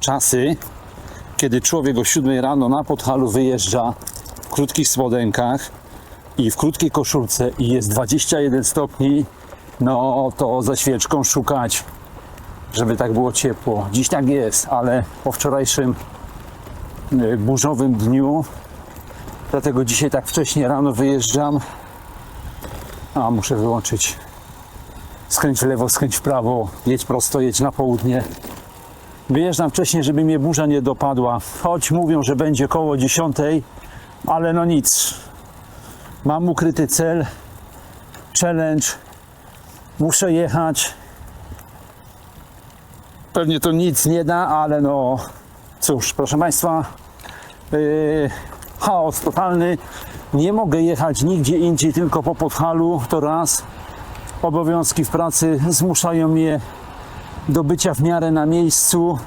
czasy, kiedy człowiek o 7 rano na podhalu wyjeżdża w krótkich spodenkach i w krótkiej koszulce i jest 21 stopni, no to ze świeczką szukać, żeby tak było ciepło. Dziś tak jest, ale po wczorajszym y, burzowym dniu, dlatego dzisiaj tak wcześnie rano wyjeżdżam, a muszę wyłączyć skręć w lewo, skręć w prawo, jedź prosto, jedź na południe. Wyjeżdżam wcześniej, żeby mnie burza nie dopadła. Choć mówią, że będzie koło 10, ale no nic. Mam ukryty cel, challenge. Muszę jechać. Pewnie to nic nie da, ale no cóż, proszę Państwa, yy, chaos totalny. Nie mogę jechać nigdzie indziej, tylko po Podhalu, to raz. Obowiązki w pracy zmuszają mnie do bycia w miarę na miejscu.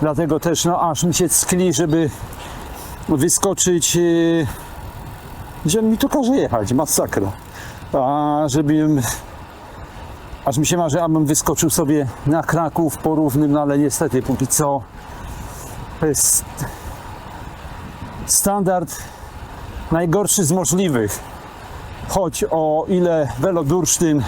Dlatego też, no aż mi się skli, żeby wyskoczyć, yy, gdzie mi tu każe jechać, masakra. A żebym, aż mi się marzy, abym wyskoczył sobie na Kraków porównym, no ale niestety póki co to jest standard najgorszy z możliwych. Choć o ile Welodursztyn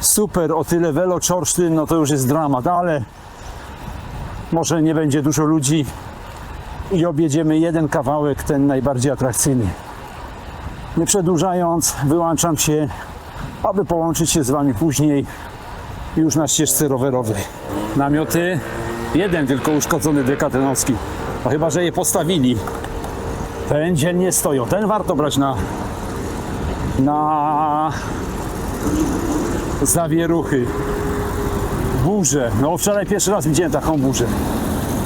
super, o tyle Weloczorsztyn, no to już jest dramat, ale może nie będzie dużo ludzi i objedziemy jeden kawałek, ten najbardziej atrakcyjny. Nie przedłużając, wyłączam się, aby połączyć się z Wami później już na ścieżce rowerowej. Namioty, jeden tylko uszkodzony dekatenowski. No chyba, że je postawili. Ten dziennie stoją. Ten warto brać na na zawieruchy. Burze. No wczoraj pierwszy raz widziałem taką burzę.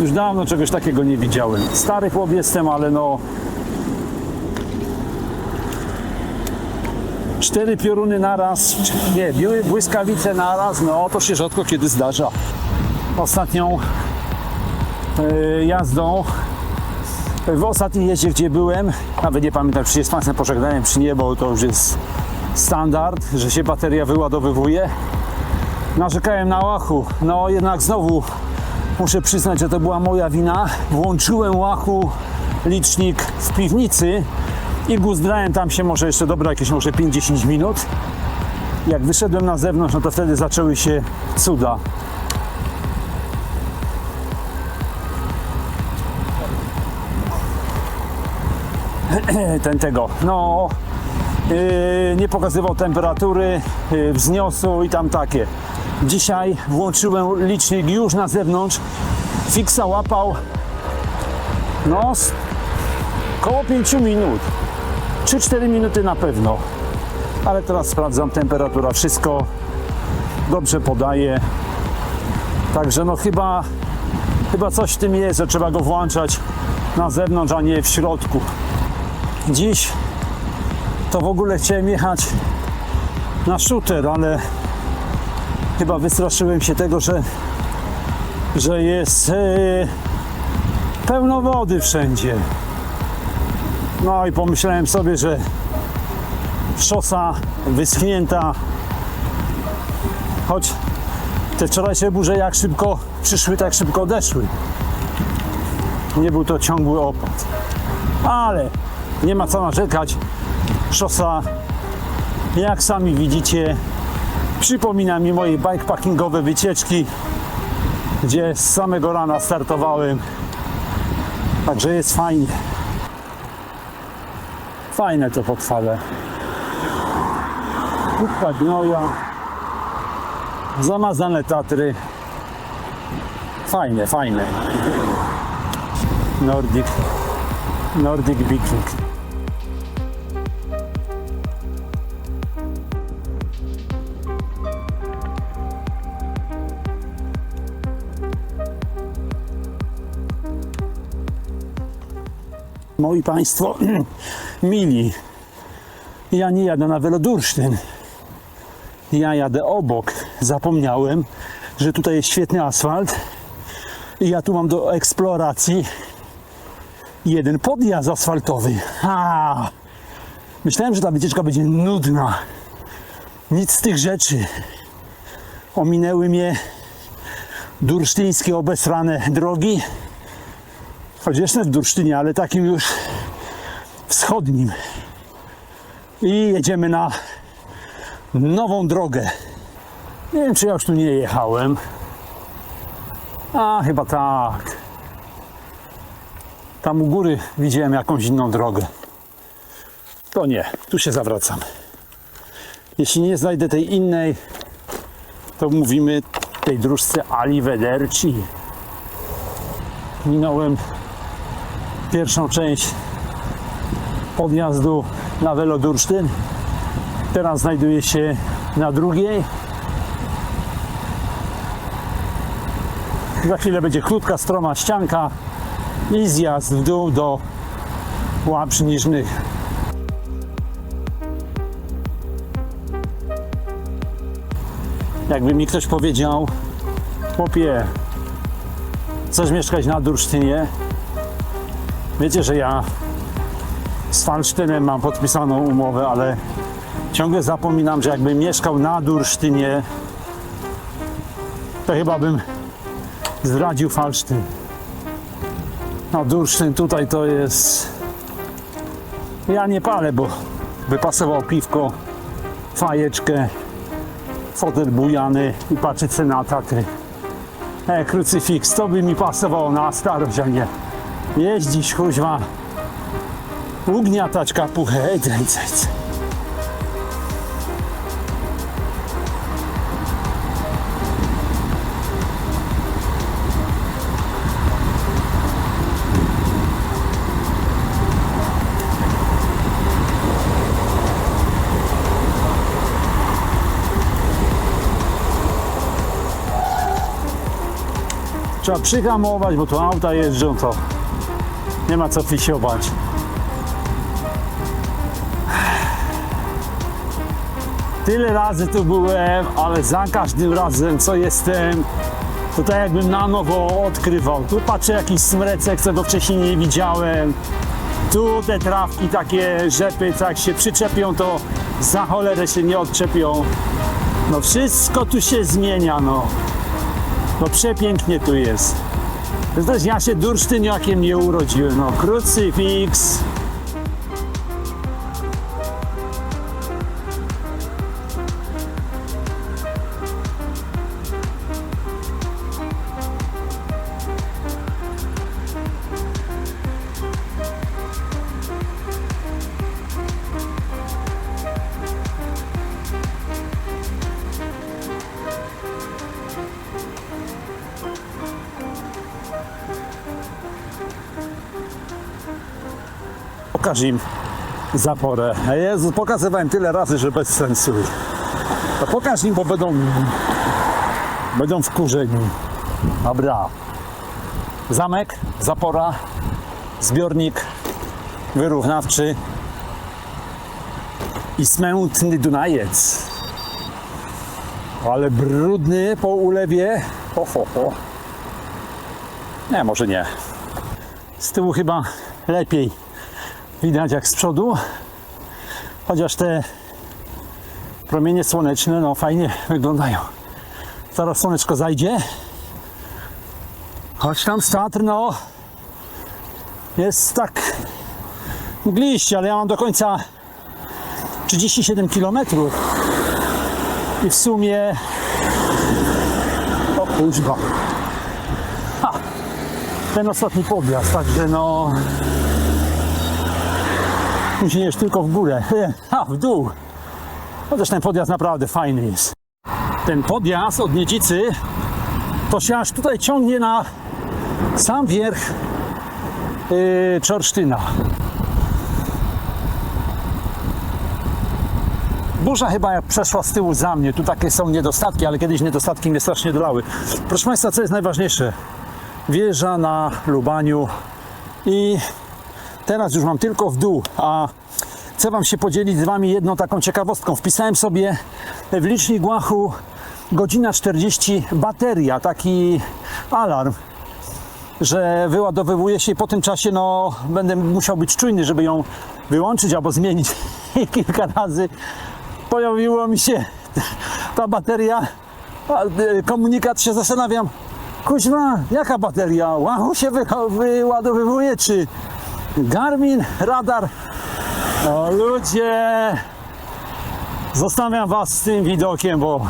Już dawno czegoś takiego nie widziałem. Stary chłop jestem, ale no... Cztery pioruny naraz, nie, biły błyskawice naraz, no to się rzadko kiedy zdarza. Ostatnią e, jazdą w ostatniej jeździe, gdzie byłem, nawet nie pamiętam, czy się z Państwem pożegnałem, czy nie, bo to już jest standard, że się bateria wyładowywuje. Narzekałem na łachu, no jednak znowu muszę przyznać, że to była moja wina. Włączyłem łachu licznik w piwnicy i guzdrałem tam się może jeszcze dobra jakieś może 5-10 minut. Jak wyszedłem na zewnątrz, no to wtedy zaczęły się cuda. ten tego, no nie pokazywał temperatury, yy, wzniosu i tam takie. Dzisiaj włączyłem licznik już na zewnątrz, fiksa łapał. No z koło 5 minut, 3-4 minuty na pewno, ale teraz sprawdzam temperatura, wszystko dobrze podaje, także no chyba, chyba coś w tym jest, że trzeba go włączać na zewnątrz, a nie w środku. Dziś to w ogóle chciałem jechać na shooter, ale chyba wystraszyłem się tego, że, że jest e, pełno wody wszędzie. No i pomyślałem sobie, że szosa wyschnięta, choć te wczorajsze burze jak szybko przyszły, tak szybko odeszły. Nie był to ciągły opad. Ale nie ma co narzekać. Szosa, jak sami widzicie, przypomina mi moje bikepackingowe wycieczki, gdzie z samego rana startowałem. Także jest fajnie. Fajne to podfale. Kupka gnoja. Zamazane Tatry. Fajne, fajne. Nordic. Nordic Viking. Moi Państwo, mili, ja nie jadę na Welodursztyn. Ja jadę obok. Zapomniałem, że tutaj jest świetny asfalt i ja tu mam do eksploracji jeden podjazd asfaltowy. A, myślałem, że ta wycieczka będzie nudna. Nic z tych rzeczy. Ominęły mnie dursztyńskie obesrane drogi. Choć w Dursztynie, ale takim już wschodnim. I jedziemy na nową drogę. Nie wiem, czy ja już tu nie jechałem. A, chyba tak. Tam u góry widziałem jakąś inną drogę. To nie, tu się zawracam. Jeśli nie znajdę tej innej, to mówimy tej dróżce Arrivederci. Minąłem pierwszą część podjazdu na Welodursztyn. Teraz znajduję się na drugiej. Za chwilę będzie krótka, stroma ścianka i zjazd w dół do łap niżnych. Jakby mi ktoś powiedział, chłopie, chcesz mieszkać na Dursztynie? Wiecie, że ja z Falsztynem mam podpisaną umowę, ale ciągle zapominam, że jakbym mieszkał na Dursztynie, to chyba bym zdradził Falsztyn. No Dursztyn tutaj to jest... Ja nie palę, bo wypasował piwko, fajeczkę, fotel bujany i patrzę na taty. E, krucyfiks, to by mi pasowało na starość, a nie jeździć, kuźwa, ugniatać kapuchę, ej, ej, ej. Trzeba przyhamować, bo tu auta jeżdżą, to nie ma co fisiować. Tyle razy tu byłem, ale za każdym razem co jestem, to tak jakbym na nowo odkrywał. Tu patrzę jakiś smrecek, co go wcześniej nie widziałem. Tu te trawki takie rzepy, co jak się przyczepią, to za cholerę się nie odczepią. No wszystko tu się zmienia, no. No przepięknie tu jest. Zresztą ja się dursztyniakiem nie urodziłem. No krucyfiks. Pokaż im zaporę. Jezu, pokazywałem tyle razy, że bez sensu. To pokaż im, bo będą będą wkurzeni. Dobra. Zamek, zapora, zbiornik wyrównawczy i smętny Dunajec. Ale brudny po ulewie. Ho, ho, ho. Nie, może nie. Z tyłu chyba lepiej widać jak z przodu. Chociaż te promienie słoneczne no fajnie wyglądają. Zaraz słoneczko zajdzie. Choć tam z Tatr no jest tak mgliście, ale ja mam do końca 37 km i w sumie o kuźba ten ostatni podjazd, także no Później tylko w górę, a w dół. Chociaż ten podjazd naprawdę fajny jest. Ten podjazd od Niedzicy to się aż tutaj ciągnie na sam wierch yy, Czorsztyna. Burza chyba przeszła z tyłu za mnie. Tu takie są niedostatki, ale kiedyś niedostatki mnie strasznie dolały. Proszę Państwa, co jest najważniejsze? Wjeżdża na Lubaniu i Teraz już mam tylko w dół, a chcę Wam się podzielić z Wami jedną taką ciekawostką. Wpisałem sobie w licznik Łachu godzina 40 bateria, taki alarm, że wyładowywuje się i po tym czasie no, będę musiał być czujny, żeby ją wyłączyć albo zmienić. I kilka razy pojawiło mi się ta bateria, y, komunikat się zastanawiam, Kuźma, jaka bateria? Wow, się wy, wyładowywuje, czy Garmin, radar? O ludzie! Zostawiam was z tym widokiem, bo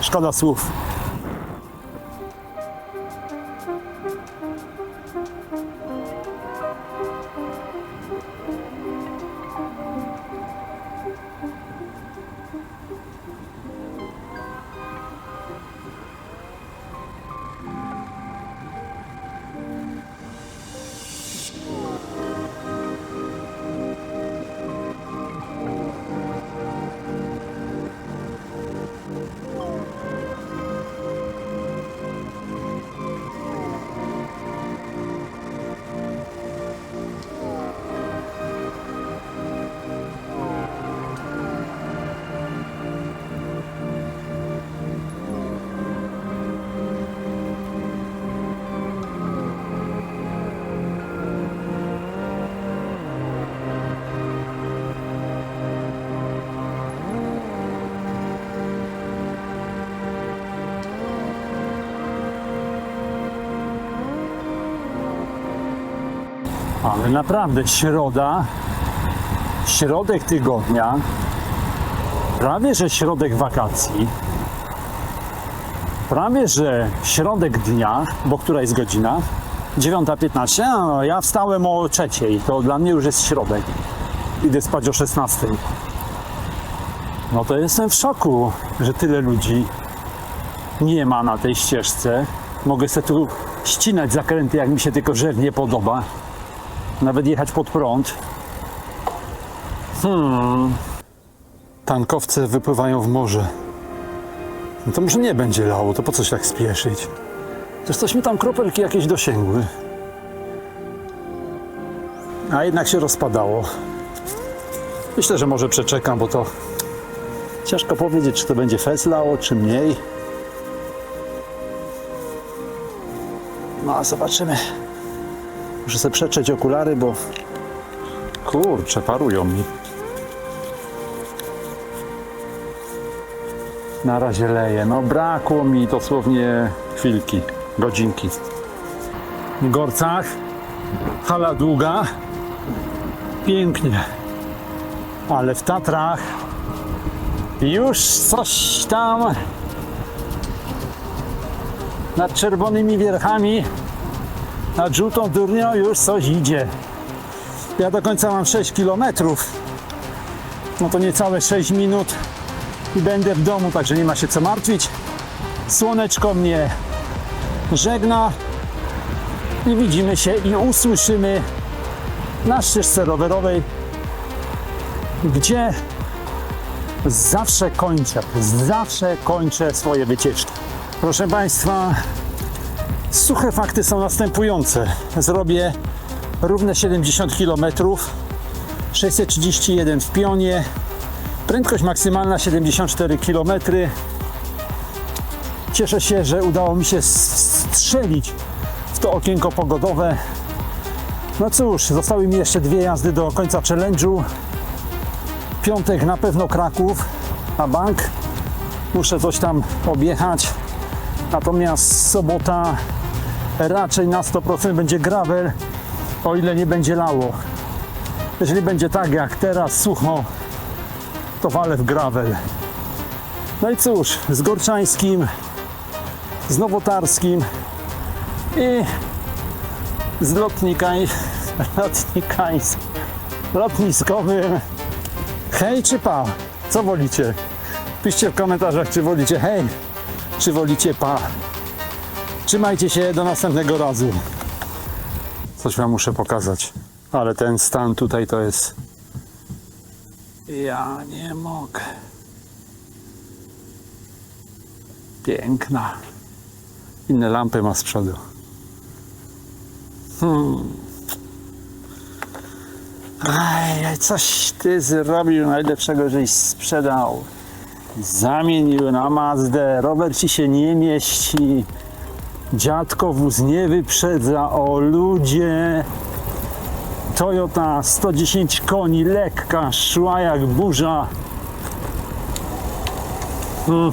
szkoda słów. Ale naprawdę środa, środek tygodnia, prawie że środek wakacji, prawie że środek dnia, bo która jest godzina? 9.15, a no, ja wstałem o trzeciej, to dla mnie już jest środek. Idę spać o 16. No to jestem w szoku, że tyle ludzi nie ma na tej ścieżce. Mogę sobie tu ścinać zakręty, jak mi się tylko żywnie podoba nawet jechać pod prąd. Hmm. Tankowce wypływają w morze. No to może nie będzie lało, to po co się tak spieszyć? Też coś mi tam kropelki jakieś dosięgły. A jednak się rozpadało. Myślę, że może przeczekam, bo to ciężko powiedzieć, czy to będzie fest lało, czy mniej. No zobaczymy. Muszę sobie przetrzeć okulary, bo kurczę, parują mi. Na razie leje. No brakło mi dosłownie chwilki, godzinki. W Gorcach, hala długa, pięknie. Ale w Tatrach już coś tam nad czerwonymi wierchami nad żółtą durnią już coś idzie. Ja do końca mam 6 km. No to niecałe 6 minut i będę w domu, także nie ma się co martwić. Słoneczko mnie żegna i widzimy się i usłyszymy na ścieżce rowerowej, gdzie zawsze kończę, zawsze kończę swoje wycieczki. Proszę Państwa, Suche fakty są następujące. Zrobię równe 70 km, 631 w pionie, prędkość maksymalna 74 km. Cieszę się, że udało mi się strzelić w to okienko pogodowe. No cóż, zostały mi jeszcze dwie jazdy do końca challenge'u. Piątek na pewno Kraków, a bank. Muszę coś tam objechać. Natomiast sobota raczej na 100% będzie gravel, o ile nie będzie lało. Jeżeli będzie tak jak teraz, sucho, to walę w gravel. No i cóż, z Gorczańskim, z Nowotarskim i z lotnikań, lotnikańskim, lotniskowym. Hej czy pa? Co wolicie? Piszcie w komentarzach, czy wolicie hej, czy wolicie pa. Trzymajcie się do następnego razu. Coś wam muszę pokazać. Ale ten stan tutaj to jest. Ja nie mogę. Piękna. Inne lampy ma z przodu. Hmm. Aj, coś ty zrobił najlepszego, żeś sprzedał. Zamienił na Mazdę. Rower ci się nie mieści. Dziadko wóz nie wyprzedza, o ludzie. Toyota 110 koni, lekka, szła jak burza. Mm.